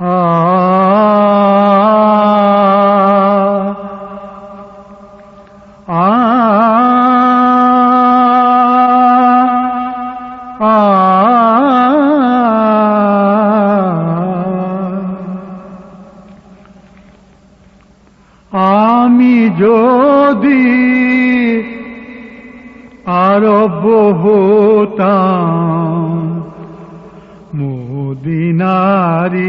আমি যদি আরব হতাম মদিনারি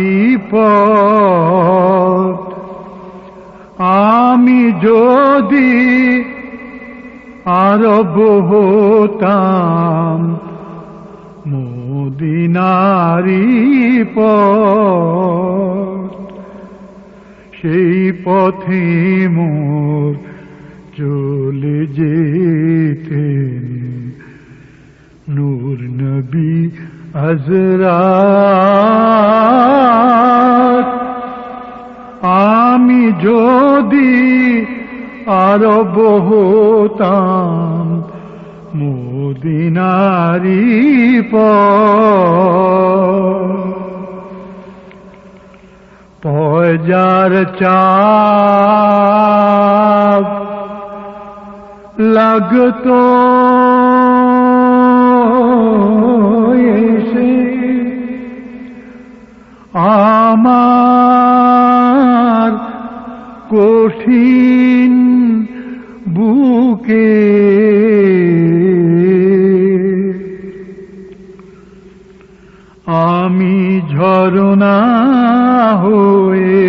পথ। আমি যদি আরব হতাম, মদিনারি পথ। সেই পথে মোর চলে যেতেন নূর নবী হজরাত আমি যদি আরব হতাম মোদিনারি পয়জার চাপ লাগতো। আমার কঠিন বুকে। আমি ঝরনা হয়ে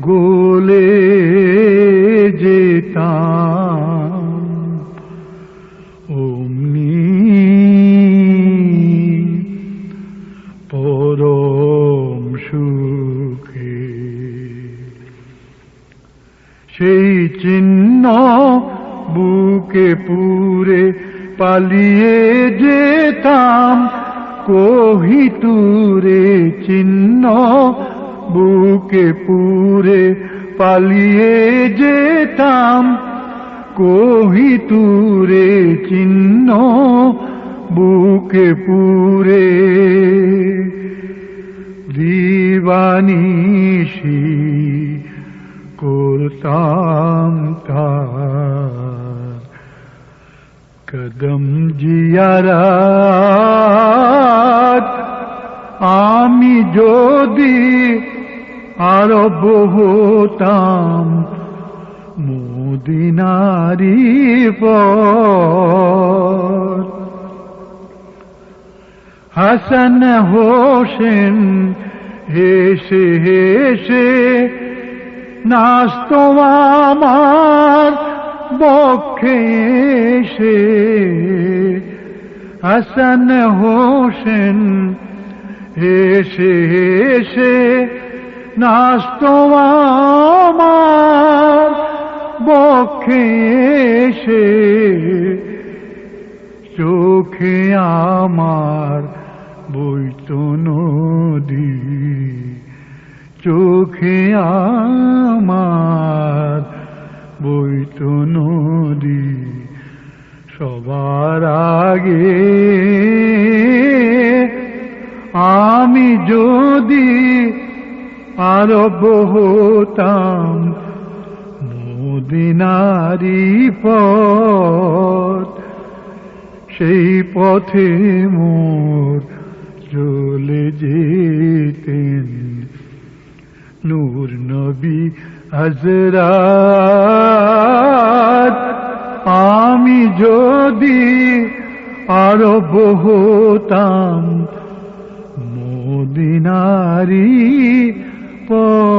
গোলে সুখে। সেই চিহ্ন বুকে পুরে পালিয়ে যেতাম কোহিতুরে চিহ্ন বুকে পুরে পালিয়ে যেতাম কোহিতুরে চিহ্ন বুকে পুরে দিবানিশি করতাম তার। কদম জিয়ারাত আমি যদি আরব হতাম মোদিনারি হাসন হোসেন হেসে হেসে নাস্ত আমার বক্ষে এসে। হাসন হোসেন হেসে হেসে নাস্ত আমার বক্ষে এসে। চোখে আমার বইত নদী। চোখে আমার বইত নদী সবার আগে। আমি যদি আরব হতাম মদিনারি পথ, সেই পথে মোর হজরাত আমি যদি আরও বহুতাম মদিনারি পথ